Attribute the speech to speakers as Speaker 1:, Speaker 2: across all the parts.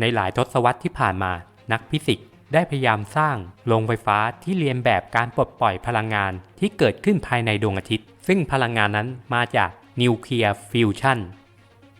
Speaker 1: ในหลายทศวรรษที่ผ่านมานักฟิสิกส์ได้พยายามสร้างโรงไฟฟ้าที่เรียนแบบการปลดปล่อยพลังงานที่เกิดขึ้นภายในดวงอาทิตย์ ซึ่งพลังงานนั้นมาจากนิวเคลียร์ฟิวชัน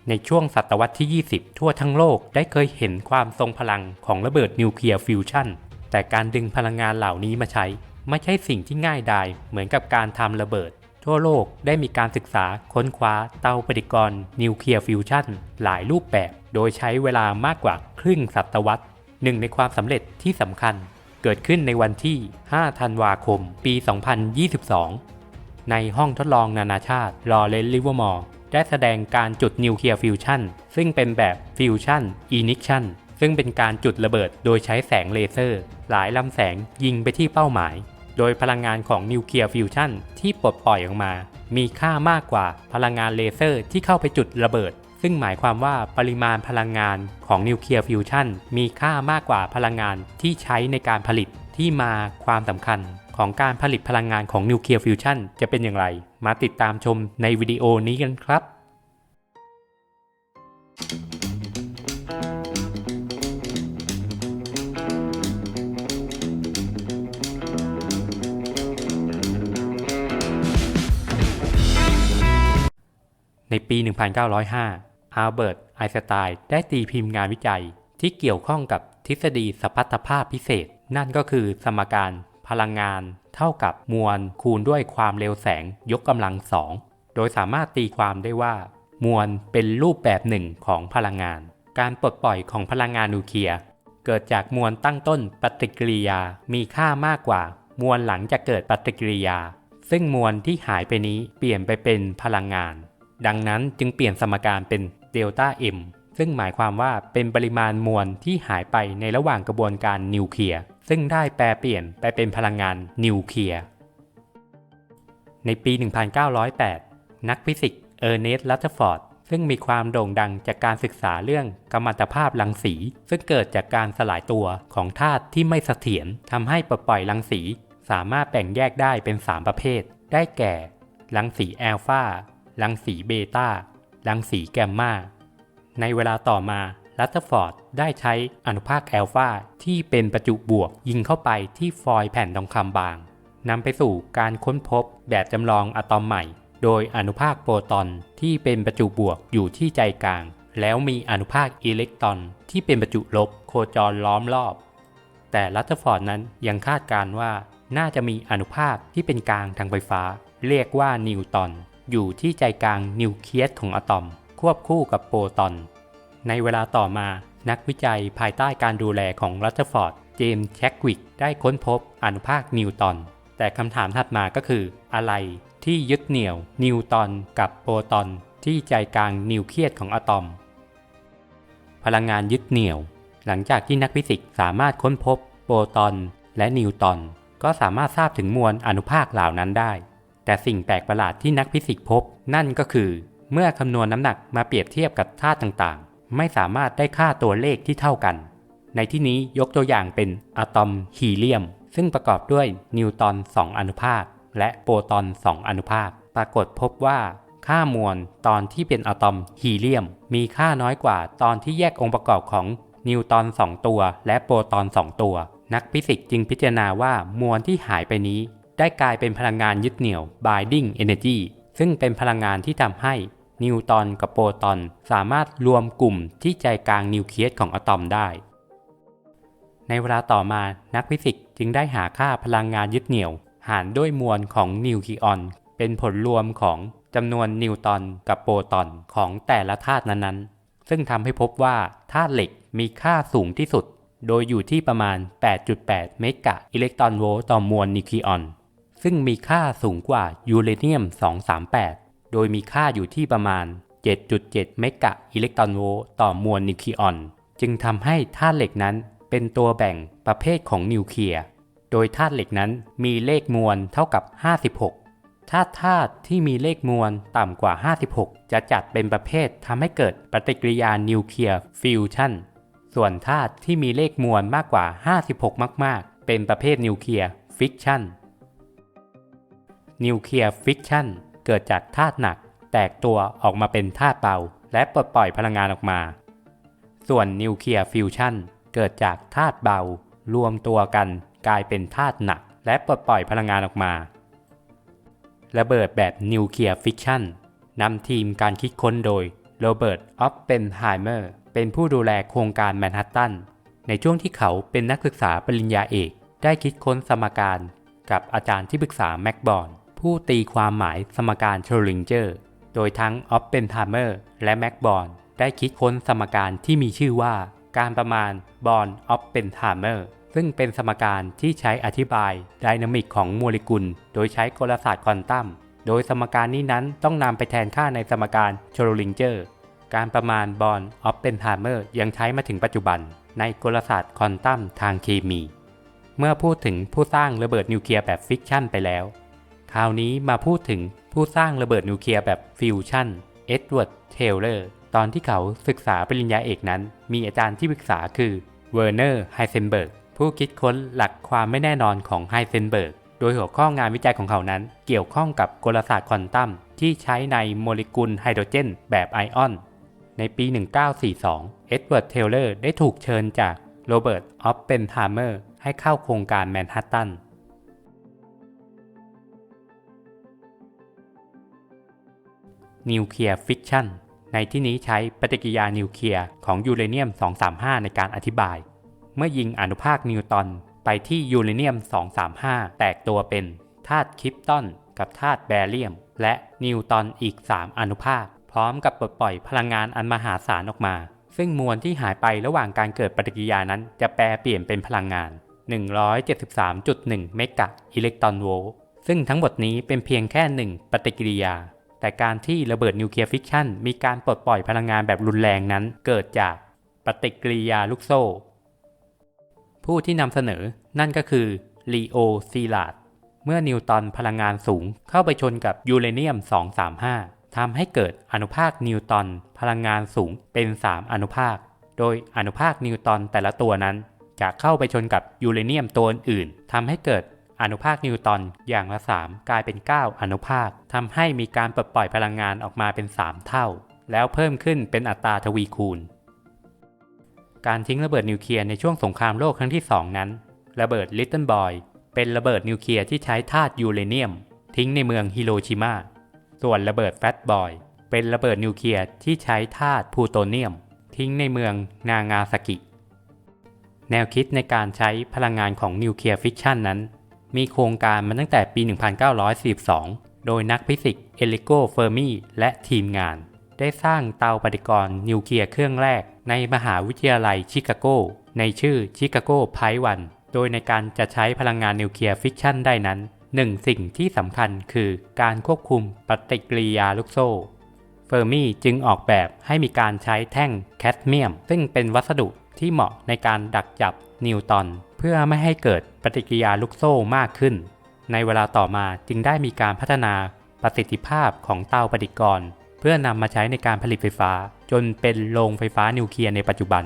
Speaker 1: ในช่วงศตวรรษที่ 20 ทั่วทั้งโลกได้เคยเห็นความทรงพลังของระเบิดนิวเคลียร์ฟิวชันแต่การดึงพลังงานเหล่านี้มาใช้ ไม่ใช่สิ่งที่ง่ายดายเหมือนกับการทำระเบิด ทั่วโลกได้มีการศึกษาค้นคว้าเตาปฏิกรณ์นิวเคลียร์ฟิวชันหลายรูปแบบ โดยใช้เวลามากกว่าครึ่งศตวรรษหนึ่งในความสำเร็จที่สำคัญ เกิดขึ้นในวันที่ 5 ธันวาคม ปี 2022 ในห้องทดลองนานาชาติลอเรนลิเวอร์มอร์ได้แสดงการจุดนิวเคลียร์ฟิวชันซึ่งเป็นแบบฟิวชันอินิชันซึ่งเป็นการจุดระเบิดโดยใช้แสงเลเซอร์ หลายลำแสงยิงไปที่เป้าหมาย โดยพลังงานของนิวเคลียร์ฟิวชันที่ปลดปล่อยออกมา มีค่ามากกว่าพลังงานเลเซอร์ที่เข้าไปจุดระเบิด ซึ่งหมายความว่าปริมาณพลังงานของนิวเคลียร์ฟิวชันมีค่ามากกว่าพลังงานที่ใช้ในการผลิตที่มาความสำคัญของการผลิตพลังงานของนิวเคลียร์ฟิวชันจะเป็นอย่างไร มาติดตามชมในวิดีโอนี้กันครับ ในปี 1905 อัลเบิร์ต ไอน์สไตน์ได้ตีพิมพ์งานวิจัย ที่เกี่ยวข้องกับทฤษฎีสปัตภาพพิเศษ นั่นก็คือสมการพลังงานเท่ากับมวลคูณด้วยความเร็วแสงยกกำลังสอง โดยสามารถตีความได้ว่า มวลเป็นรูปแบบหนึ่งของพลังงาน การปลดปล่อยของพลังงานนิวเคลียร์เกิดจากมวลตั้งต้นปฏิกิริยา มีค่ามากกว่า มวลหลังจากเกิดปฏิกิริยา ซึ่งมวลที่หายไปนี้เปลี่ยนไปเป็นพลังงาน ดังนั้นจึงเปลี่ยนสมการเป็นเดลต้า M ซึ่งหมายความว่าเป็นปริมาณมวลที่หายไปในระหว่างกระบวนการนิวเคลียร์ซึ่งได้แปลเปลี่ยนไปเป็นพลังงานนิวเคลียร์ในปี 1908 นักฟิสิกส์เออร์เนสต์ลัตเทอร์ฟอร์ดซึ่งมีความโด่งดังจากการศึกษาเรื่องกัมมันตภาพรังสี ซึ่งเกิดจากการสลายตัวของธาตุที่ไม่เสถียรทำให้ปลดปล่อยรังสี สามารถแบ่งแยกได้เป็น 3 ประเภท ได้แก่ รังสีแอลฟา รังสีเบต้า รังสีแกมมา ในเวลาต่อมาลัตเทอร์ฟอร์ดได้ใช้อนุภาคแอลฟาที่เป็นประจุบวกยิงเข้าไปที่ฟอยล์แผ่นทองคำบางนำไปสู่การค้นพบแบบจำลองอะตอมใหม่ โดยอนุภาคโปรตอนที่เป็นประจุบวกอยู่ที่ใจกลาง แล้วมีอนุภาคอิเล็กตรอนที่เป็นประจุลบโคจรล้อมรอบ แต่ลัตเทอร์ฟอร์ดนั้นยังคาดการณ์ว่าน่าจะมีอนุภาคที่เป็นกลางทางไฟฟ้า เรียกว่านิวตอน อยู่ที่ใจกลางนิวเคลียสของอะตอม ควบคู่กับโปรตอน ในเวลาต่อมานักวิจัยภายใต้การดูแลของรัตเทอร์ฟอร์ด เจมส์แช็กวิกได้ค้นพบอนุภาคนิวตอน แต่คำถามถัดมาก็คือ อะไรที่ยึดเหนี่ยวนิวตอนกับโปรตอนที่ใจกลางนิวเคลียสของอะตอม พลังงานยึดเหนี่ยว หลังจากที่นักฟิสิกส์สามารถค้นพบโปรตอนและนิวตอน ก็สามารถทราบถึงมวลอนุภาคเหล่านั้นได้ แต่สิ่งแปลกประหลาดที่นักฟิสิกส์พบ นั่นก็คือ เมื่อคำนวณน้ำหนักมาเปรียบเทียบกับธาตุต่างๆ ไม่สามารถได้ค่าตัวเลขที่เท่ากัน ในที่นี้ยกตัวอย่างเป็นอะตอมฮีเลียม ซึ่งประกอบด้วยนิวตรอน 2 อนุภาค และโปรตอน 2 อนุภาค ปรากฏพบว่าค่ามวลตอนที่เป็นอะตอมฮีเลียม มีค่าน้อยกว่าตอนที่แยกองค์ประกอบของนิวตรอน 2 ตัว และโปรตอน 2 ตัว นักฟิสิกส์จึงพิจารณาว่ามวลที่หายไปนี้ ได้กลายเป็นพลังงานยึดเหนี่ยว binding energy ซึ่งเป็นพลังงานที่ทำให้นิวตรอนกับโปรตอนสามารถรวมกลุ่มที่ใจกลางนิวเคลียสของอะตอมได้ ในเวลาต่อมานักฟิสิกส์จึงได้หาค่าพลังงานยึดเหนี่ยว หารด้วยมวลของนิวคลีออน เป็นผลรวมของจำนวนนิวตรอนกับโปรตอนของแต่ละธาตุนั้นๆ ซึ่งทำให้พบว่าธาตุเหล็กมีค่าสูงที่สุด โดยอยู่ที่ประมาณ 8.8 เมกะอิเล็กตรอนโวลต์ต่อมวลนิวคลีออน ซึ่งมีค่าสูงกว่ายูเรเนียม 238 โดยมีค่าอยู่ที่ประมาณ 7.7 เมกะอิเล็กตรอนโวลต์ต่อมวลนิวคลีออน จึงทำให้ธาตุเหล็กนั้นเป็นตัวแบ่งประเภทของนิวเคลียร์ โดยธาตุเหล็กนั้นมีเลขมวลเท่ากับ 56 ถ้าธาตุที่มีเลขมวลต่ำกว่า 56 จะจัดเป็นประเภททำให้เกิดปฏิกิริยานิวเคลียร์ฟิวชันส่วนธาตุที่มีเลขมวลมากกว่า 56 มาก ๆ เป็นประเภทนิวเคลียร์ฟิกชัน นิวเคลียร์ฟิกชันเกิดจากธาตุหนัก แตกตัวออกมาเป็นธาตุเบาและปลดปล่อยพลังงานออกมา ส่วนนิวเคลียร์ฟิวชันเกิดจากธาตุเบา รวมตัวกันกลายเป็นธาตุหนัก และปลดปล่อยพลังงานออกมา ระเบิดแบบนิวเคลียร์ฟิชชันนำทีมการคิดค้นโดยโรเบิร์ต ออฟเปนไฮเมอร์ เป็นผู้ดูแลโครงการแมนฮัตตัน ในช่วงที่เขาเป็นนักศึกษาปริญญาเอก ได้คิดค้นสมการ กับอาจารย์ที่ปรึกษาแม็กบอร์น ผู้ตีความหมายสมการโชลิงเจอร์ โดยทั้งออฟเปนไฮเมอร์และแม็กบอนได้คิดค้นสมการที่มีชื่อว่า การประมาณบอนออฟเปนไฮเมอร์ซึ่งเป็นสมการที่ใช้อธิบายไดนามิกของโมเลกุล โดยใช้กลศาสตร์ควอนตัม โดยสมการนี้นั้นต้องนำไปแทนค่าในสมการโชลิงเจอร์ การประมาณบอร์นออฟเปนไฮเมอร์ยังใช้มาถึงปัจจุบัน ในกลศาสตร์ควอนตัมทางเคมี เมื่อพูดถึงผู้สร้างระเบิดนิวเคลียร์แบบฟิกชันไปแล้ว คราวนี้มาพูดถึงผู้สร้างระเบิดนิวเคลียร์แบบฟิวชั่น เอ็ดเวิร์ด เทเลอร์ ตอนที่เขาศึกษาปริญญาเอกนั้น มีอาจารย์ที่ปรึกษาคือเวอร์เนอร์ ไฮเซนเบิร์ก ผู้คิดค้นหลักความไม่แน่นอนของไฮเซนเบิร์ก โดยหัวข้องานวิจัยของเขานั้น เกี่ยวข้องกับกลศาสตร์ควอนตัมที่ใช้ในโมเลกุลไฮโดรเจนแบบไอออน ในปี 1942 เอ็ดเวิร์ด เทเลอร์ได้ถูกเชิญจากโรเบิร์ต ออฟเปนไฮเมอร์ ให้เข้าโครงการแมนฮัตตัน นิวเคลียร์ฟิชชันในที่นี้ใช้ปฏิกิริยานิวเคลียร์ของยูเรเนียม 235 ในการอธิบาย เมื่อยิงอนุภาคนิวตอนไปที่ยูเรเนียม 235 แตกตัวเป็นธาตุคริปตอนกับธาตุแบเรียม และนิวตอนอีก 3 อนุภาค พร้อมกับปลดปล่อยพลังงานอันมหาศาลออกมา ซึ่งมวลที่หายไประหว่างการเกิดปฏิกิริยานั้นจะแปลเปลี่ยนเป็นพลังงาน 173.1 เมกะอิเล็กตรอนโวลต์ซึ่งทั้งหมดนี้เป็นเพียงแค่หนึ่งปฏิกิริยา แต่การที่ระเบิดนิวเคลียร์ฟิชชันมีการปลดปล่อยพลังงานแบบรุนแรงนั้น เกิดจากปฏิกิริยาลูกโซ่ ผู้ที่นำเสนอนั่นก็คือลีโอซีลาดเมื่อนิวตอนพลังงานสูงเข้าไปชนกับยูเรเนียม 235ทำให้เกิดอนุภาคนิวตอนพลังงานสูงเป็น 3 อนุภาค โดยอนุภาคนิวตอนแต่ละตัวนั้น จะเข้าไปชนกับยูเรเนียมตัวอื่นทำให้เกิด อนุภาคนิวตอนอย่างละ 3 กลายเป็น 9 อนุภาคทำให้มีการปลดปล่อยพลังงานออกมาเป็น 3 เท่า แล้วเพิ่มขึ้นเป็นอัตราทวีคูณ การทิ้งระเบิดนิวเคลียร์ในช่วงสงครามโลกครั้งที่ 2 นั้น ระเบิดลิตเติ้ลบอยเป็นระเบิดนิวเคลียร์ที่ใช้ธาตุยูเรเนียม ทิ้งในเมืองฮิโรชิมาส่วนระเบิดแฟตบอยเป็นระเบิดนิวเคลียร์ที่ใช้ธาตุพลูโตเนียม ทิ้งในเมืองนางาซากิ แนวคิดในการใช้พลังงานของนิวเคลียร์ฟิชชันนั้น มีโครงการมาตั้งแต่ปี 1942 โดยนักฟิสิกส์เอลิโกเฟอร์มีและทีมงาน ได้สร้างเตาปฏิกรณ์นิวเคลียร์เครื่องแรก ในมหาวิทยาลัยชิคาโก ในชื่อชิคาโกไพวัน โดยในการจะใช้พลังงานนิวเคลียร์ฟิชชันได้นั้นหนึ่งสิ่งที่สำคัญคือการควบคุมปฏิกิริยาลูกโซ่เฟอร์มีจึงออกแบบให้มีการใช้แท่งแคดเมียม ซึ่งเป็นวัสดุที่เหมาะในการดักจับ นิวตอนเพื่อไม่ให้เกิดปฏิกิริยาลูกโซ่มากขึ้น ในเวลาต่อมาจึงได้มีการพัฒนาประสิทธิภาพของเตาปฏิกรณ์เพื่อนำมาใช้ในการผลิตไฟฟ้า จนเป็นโรงไฟฟ้านิวเคลียร์ในปัจจุบัน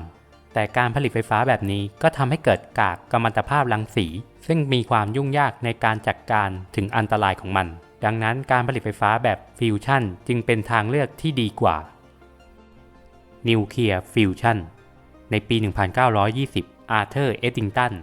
Speaker 1: แต่การผลิตไฟฟ้าแบบนี้ก็ทำให้เกิดกากกัมมันตภาพรังสี ซึ่งมีความยุ่งยากในการจัดการถึงอันตรายของมัน ดังนั้นการผลิตไฟฟ้าแบบฟิวชั่นจึงเป็นทางเลือกที่ดีกว่านิวเคลียร์ฟิวชั่นในปี 1920 อาร์เธอร์เอดิงตัน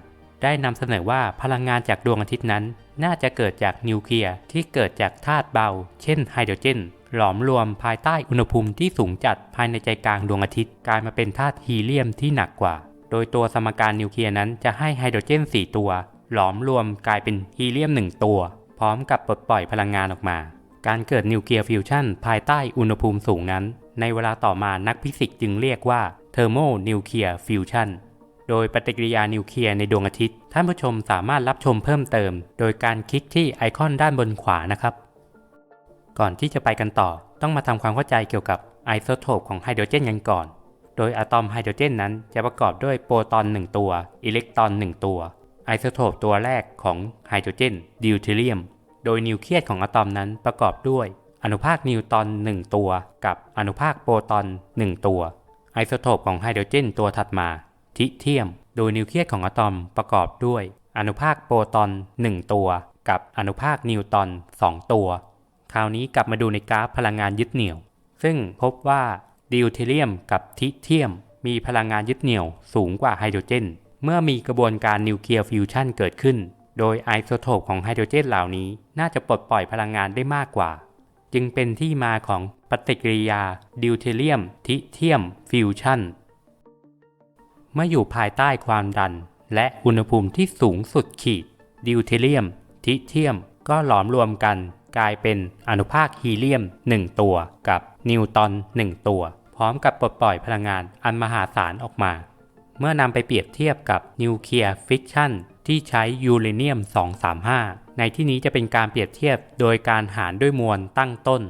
Speaker 1: ได้นำเสนอว่าพลังงานจากดวงอาทิตย์นั้น น่าจะเกิดจากนิวเคลียร์ที่เกิดจากธาตุเบา เช่นไฮโดรเจน หลอมรวมภายใต้อุณหภูมิที่สูงจัดภายในใจกลางดวงอาทิตย์กลายมาเป็นธาตุฮีเลียมที่หนักกว่า โดยตัวสมการนิวเคลียร์นั้นจะให้ไฮโดรเจน 4 ตัว หลอมรวมกลายเป็นฮีเลียม 1 ตัว พร้อมกับปลดปล่อยพลังงานออกมา การเกิดนิวเคลียร์ฟิวชั่นภายใต้อุณหภูมิสูงนั้น ในเวลาต่อมานักฟิสิกส์จึงเรียกว่าเทอร์โมนิวเคลียร์ฟิวชั่น โดยปฏิกิริยานิวเคลียร์ในดวงอาทิตย์ ท่านผู้ชมสามารถรับชมเพิ่มเติม โดยการคลิกที่ไอคอนด้านบนขวานะครับ ก่อนที่จะไปกันต่อ ต้องมาทำความเข้าใจเกี่ยวกับไอโซโทปของไฮโดรเจนกันก่อน โดยอะตอมไฮโดรเจนนั้นจะประกอบด้วยโปรตอน 1 ตัว อิเล็กตรอน 1 ตัว ไอโซโทปตัวแรกของไฮโดรเจนดิวเทเรียม โดยนิวเคลียสของอะตอมนั้นประกอบด้วย อนุภาคนิวตรอน 1 ตัว กับอนุภาคโปรตอน 1 ตัว ไอโซโทปของไฮโดรเจนตัวถัดมา ทิเทียม โดยนิวเคลียสของอะตอมประกอบด้วย อนุภาคโปรตอน 1 ตัว กับอนุภาคนิวตอน 2 ตัว คราวนี้กลับมาดูในกราฟพลังงานยึดเหนี่ยว ซึ่งพบว่าดิวเทเรียมกับทิเทียม มีพลังงานยึดเหนี่ยวสูงกว่าไฮโดรเจน เมื่อมีกระบวนการนิวเคลียร์ฟิวชันเกิดขึ้น โดยไอโซโทปของไฮโดรเจนเหล่านี้น่าจะปลดปล่อยพลังงานได้มากกว่า จึงเป็นที่มาของปฏิกิริยาดิวเทเลียม ทิเทียม ฟิวชัน มื่ออยู่ภายใต้ความดัน และอุณหภูมิที่สูงสุดขีด ดิวเทเลียม ทิเทียม ก็หลอมรวมกัน กลายเป็นอนุภาคฮีเลียม 1 ตัวกับนิวตอน 1 ตัว พร้อมกับปลดปล่อยพลังงานอันมหาศาลออกมา เมื่อนำไปเปรียบเทียบกับนิวเคลียร์ฟิชชันที่ใช้ยูเรเนียม 235 ในที่นี้จะเป็นการเปรียบเทียบโดยการหารด้วยมวลตั้งต้น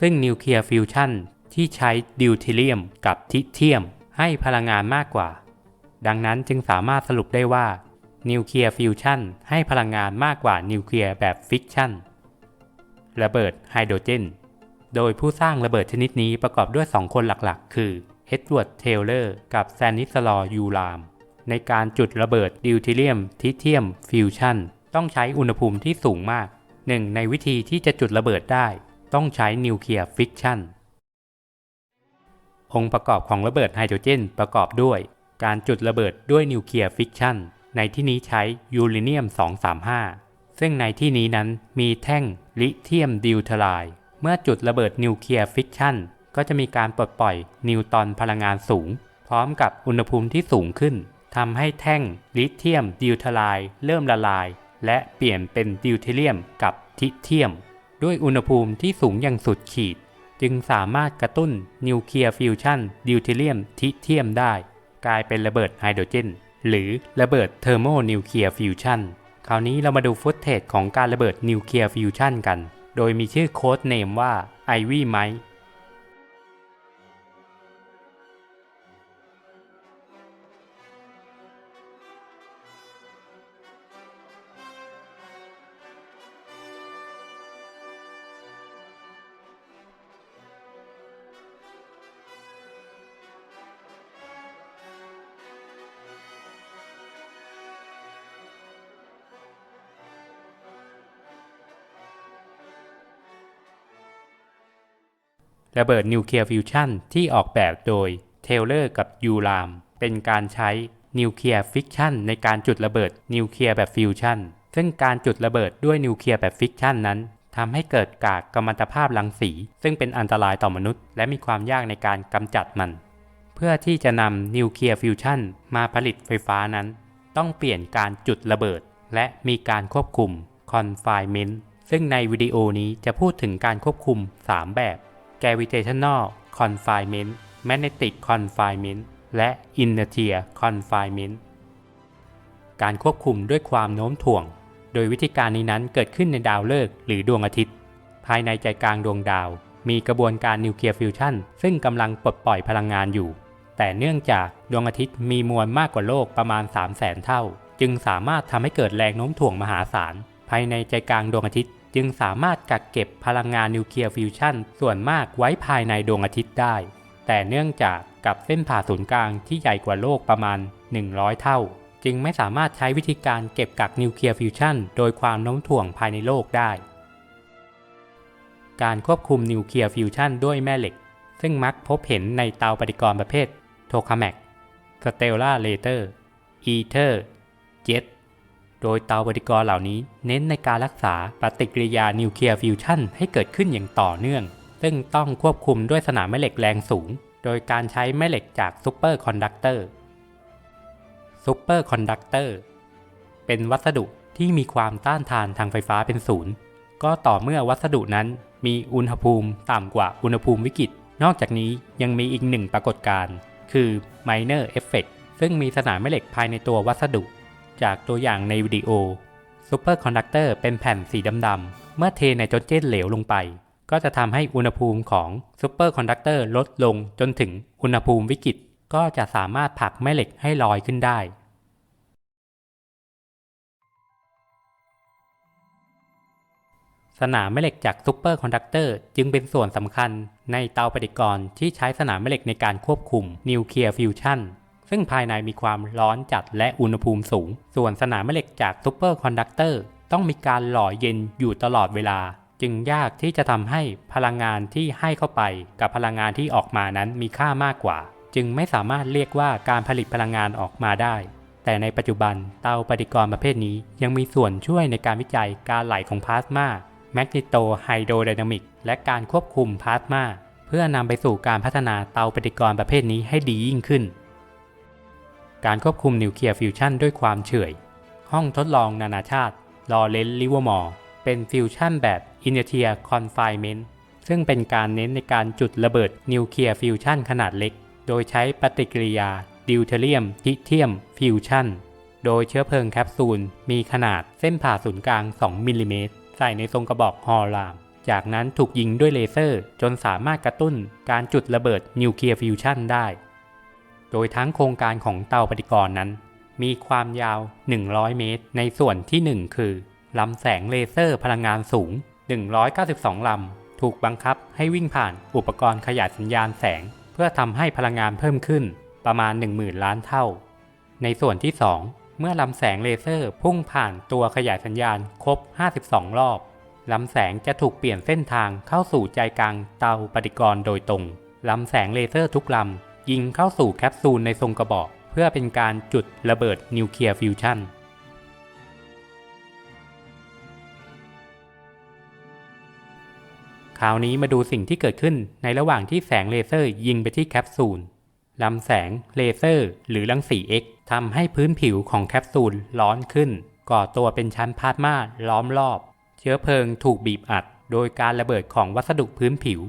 Speaker 1: ซึ่งนิวเคลียร์ฟิวชันที่ใช้ดิวเทเลียมกับทิเทียม ให้พลังงานมากกว่า ดังนั้นจึงสามารถสรุปได้ว่านิวเคลียร์ฟิวชันให้พลังงานมากกว่านิวเคลียร์แบบฟิกชันระเบิดไฮโดรเจน โดยผู้สร้างระเบิดชนิดนี้ประกอบด้วย 2 คนหลักๆ คือเอ็ดเวิร์ดเทเลอร์กับแซนนิสลอยูราม ในการจุดระเบิดดิวทิเลียม ทิเทียม ฟิวชันต้องใช้อุณหภูมิที่สูงมาก หนึ่งในวิธีที่จะจุดระเบิดได้ ต้องใช้นิวเคลียร์ฟิกชันองค์ประกอบของระเบิดไฮโดรเจนประกอบด้วย การจุดระเบิดด้วยนิวเคลียร์ฟิกชันในที่นี้ใช้ยูเรเนียม 235 ซึ่งในที่นี้นั้นมีแท่งลิเธียมดิวเทไลด์เมื่อจุดระเบิดนิวเคลียร์ฟิกชันก็จะมีการปลดปล่อยนิวตอนพลังงานสูง พร้อมกับอุณหภูมิที่สูงขึ้นทำให้แท่งลิเธียมดิวเทไลด์เริ่มละลาย และเปลี่ยนเป็นดิวเทเลียมกับทิเทียม ด้วยอุณหภูมิที่สูงอย่างสุดขีด จึงสามารถกระตุ้นนิวเคลียร์ฟิวชันดิวเทเลียมทิเทียมได้ กลายเป็นระเบิดไฮโดรเจน หรือระเบิดเทอร์โมนิวเคลียร์ฟิวชันคราวนี้เรามาดูฟุตเทจของการระเบิดนิวเคลียร์ฟิวชันกัน โดยมีชื่อโค้ดเนมว่าไอวี่ไม ระเบิดนิวเคลียร์ฟิวชันที่ออกแบบโดยเทเลอร์กับยูราม เป็นการใช้นิวเคลียร์ฟิกชันในการจุดระเบิดนิวเคลียร์แบบฟิวชันซึ่งการจุดระเบิดด้วยนิวเคลียร์แบบฟิกชันนั้นทำให้เกิดกากกัมมันตภาพรังสี ซึ่งเป็นอันตรายต่อมนุษย์ และมีความยากในการกำจัดมัน เพื่อที่จะนำนิวเคลียร์ฟิวชันมาผลิตไฟฟ้านั้น ต้องเปลี่ยนการจุดระเบิด และมีการควบคุม confinement ซึ่งในวิดีโอนี้จะพูดถึงการควบคุม 3 แบบ gravitational confinement magnetic confinement และ inertia confinement การควบคุมด้วยความโน้มถ่วง โดยวิธีการนี้นั้นเกิดขึ้นในดาวฤกษ์หรือดวงอาทิตย์ ภายในใจกลางดวงดาว มีกระบวนการนิวเคลียร์ฟิวชันซึ่งกำลังปลดปล่อยพลังงานอยู่ แต่เนื่องจากดวงอาทิตย์มีมวลมากกว่าโลกประมาณ 3 0 0แสนเท่า จึงสามารถทำให้เกิดแรงโน้มถ่วงมหาศาลภายในใจกลางดวงอาทิตย์ จึงสามารถกักเก็บพลังงานนิวเคลียร์ฟิวชันส่วนมากไว้ภายในดวงอาทิตย์ได้ แต่เนื่องจากกับเส้นผ่าศูนย์กลางที่ใหญ่กว่าโลกประมาณ 100 เท่า จึงไม่สามารถใช้วิธีการเก็บกักนิวเคลียร์ฟิวชันโดยความโน้มถ่วงภายในโลกได้ การควบคุมนิวเคลียร์ฟิวชันด้วยแม่เหล็ก ซึ่งมักพบเห็นในเตาปฏิกรณ์ประเภทโทคาแมกสเตลลาเลเตอร์อีเทอร์เจ็ต โดยเตาปฏิกรณ์เหล่านี้เน้นในการรักษาปฏิกิริยานิวเคลียร์ฟิวชันให้เกิดขึ้นอย่างต่อเนื่อง ซึ่งต้องควบคุมด้วยสนามแม่เหล็กแรงสูง โดยการใช้แม่เหล็กจากซูเปอร์คอนดักเตอร์ซูเปอร์คอนดักเตอร์เป็นวัสดุที่มีความต้านทานทางไฟฟ้าเป็นศูนย์ ก็ต่อเมื่อวัสดุนั้นมีอุณหภูมิต่ำกว่าอุณหภูมิวิกฤต นอกจากนี้ยังมีอีกหนึ่งปรากฏการณ์ คือ Minor Effect ซึ่งมีสนามแม่เหล็กภายในตัววัสดุ จากตัวอย่างในวิดีโอซูเปอร์คอนดักเตอร์เป็นแผ่นสีดำๆ เมื่อเทไนโตรเจนเหลวลงไป ก็จะทำให้อุณหภูมิของซูเปอร์คอนดักเตอร์ลดลงจนถึงอุณหภูมิวิกฤตก็จะสามารถผลักแม่เหล็กให้ลอยขึ้นได้ สนามแม่เหล็กจากซูเปอร์คอนดักเตอร์จึงเป็นส่วนสำคัญในเตาปฏิกรณ์ที่ใช้สนามแม่เหล็กในการควบคุมนิวเคลียร์ฟิวชัน ซึ่งภายในมีความร้อนจัดและอุณหภูมิสูง ส่วนสนามแม่เหล็กจากซูเปอร์คอนดักเตอร์ต้องมีการหล่อเย็นอยู่ตลอดเวลา จึงยากที่จะทำให้พลังงานที่ให้เข้าไป กับพลังงานที่ออกมานั้นมีค่ามากกว่า จึงไม่สามารถเรียกว่าการผลิตพลังงานออกมาได้ แต่ในปัจจุบันเตาปฏิกรณ์ประเภทนี้ยังมีส่วนช่วยในการวิจัยการไหลของพลาสมาแมกนิโตไฮโดรไดนามิกและการควบคุมพลาสมาเพื่อนำไปสู่การพัฒนาเตาปฏิกรณ์ประเภทนี้ให้ดียิ่งขึ้น การควบคุมนิวเคลียร์ฟิวชันด้วยความเฉื่อย ห้องทดลองนานาชาติลอเรนลิเวอร์มอร์เป็นฟิวชันแบบ Inertia Confinement ซึ่งเป็นการเน้นในการจุดระเบิดนิวเคลียร์ฟิวชันขนาดเล็ก โดยใช้ปฏิกิริยาดิวเทเรียมทิเทียมฟิวชันโดยเชื้อเพลิงแคปซูล มีขนาดเส้นผ่าศูนย์กลาง 2 มิลลิเมตร ใส่ในทรงกระบอกฮอลลาม จากนั้นถูกยิงด้วยเลเซอร์ จนสามารถกระตุ้นการจุดระเบิดนิวเคลียร์ฟิวชันได้ โดยทั้งโครงการของเตาปฏิกรณ์นั้น มีความยาว 100 เมตร ในส่วนที่ 1 คือลำแสงเลเซอร์พลังงานสูง 192 ลำ ถูกบังคับให้วิ่งผ่านอุปกรณ์ขยายสัญญาณแสง เพื่อทำให้พลังงานเพิ่มขึ้นประมาณ 10,000 ล้านเท่า ในส่วนที่ 2 เมื่อลำแสงเลเซอร์พุ่งผ่านตัวขยายสัญญาณครบ 52 รอบลำแสงจะถูกเปลี่ยนเส้นทางเข้าสู่ใจกลางเตาปฏิกรณ์โดยตรงลำแสงเลเซอร์ทุกลำ ยิงเข้าสู่แคปซูลในทรงกระบอก เพื่อเป็นการจุดระเบิดนิวเคลียร์ฟิวชันคราวนี้มาดูสิ่งที่เกิดขึ้นในระหว่างที่แสงเลเซอร์ยิงไปที่แคปซูลลำแสงเลเซอร์ หรือรังสี X ทำให้พื้นผิวของแคปซูลร้อนขึ้น ก่อตัวเป็นชั้นพลาสมาล้อมรอบ เชื้อเพลิงถูกบีบอัด โดยการระเบิดของวัสดุพื้นผิว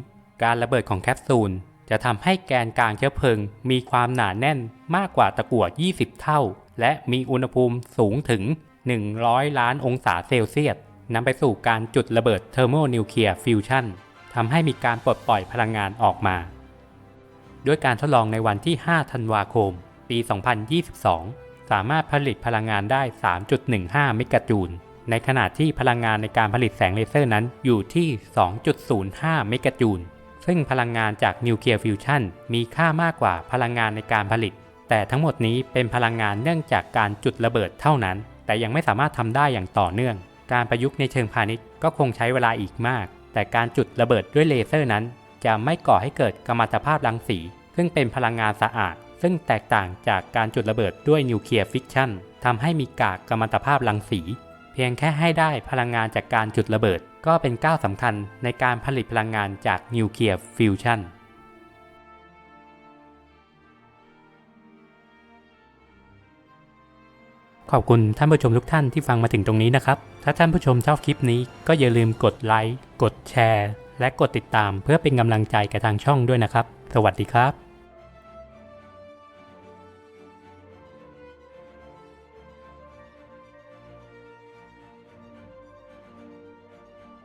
Speaker 1: การระเบิดของแคปซูล จะทำให้แกนกลางเชื้อเพลิง มีความหนาแน่นมากกว่าตะกั่ว 20 เท่า และมีอุณหภูมิสูงถึง 100 ล้านองศาเซลเซียสนำไปสู่การจุดระเบิดเทอร์โมนิวเคลียร์ฟิวชันทำให้มีการปลดปล่อยพลังงานออกมา ด้วยการทดลองในวันที่ 5 ธันวาคม ปี 2022 สามารถผลิตพลังงานได้ 3.15 เมกะจูล ในขณะที่พลังงานในการผลิตแสงเลเซอร์นั้นอยู่ที่ 2.05 เมกะจูล ซึ่งพลังงานจากนิวเคลียร์ฟิวชันมีค่ามากกว่าพลังงานในการผลิต แต่ทั้งหมดนี้เป็นพลังงานเนื่องจากการจุดระเบิดเท่านั้น แต่ยังไม่สามารถทำได้อย่างต่อเนื่อง การประยุกต์ในเชิงพาณิชย์ก็คงใช้เวลาอีกมาก แต่การจุดระเบิดด้วยเลเซอร์นั้น จะไม่ก่อให้เกิดกัมมันตภาพรังสี ซึ่งเป็นพลังงานสะอาด ซึ่งแตกต่างจากการจุดระเบิดด้วยนิวเคลียร์ฟิชชันทำให้มีกากกัมมันตภาพรังสี เพียงแค่ให้ได้พลังงานจากการจุดระเบิด ก็เป็นก้าวสำคัญในการผลิตพลังงานจากนิวเคลียร์ฟิวชันขอบคุณท่านผู้ชมทุกท่านที่ฟังมาถึงตรงนี้นะครับ ถ้าท่านผู้ชมชอบคลิปนี้ก็อย่าลืมกดไลค์ กดแชร์ และกดติดตามเพื่อเป็นกำลังใจกับทางช่องด้วยนะครับ สวัสดีครับ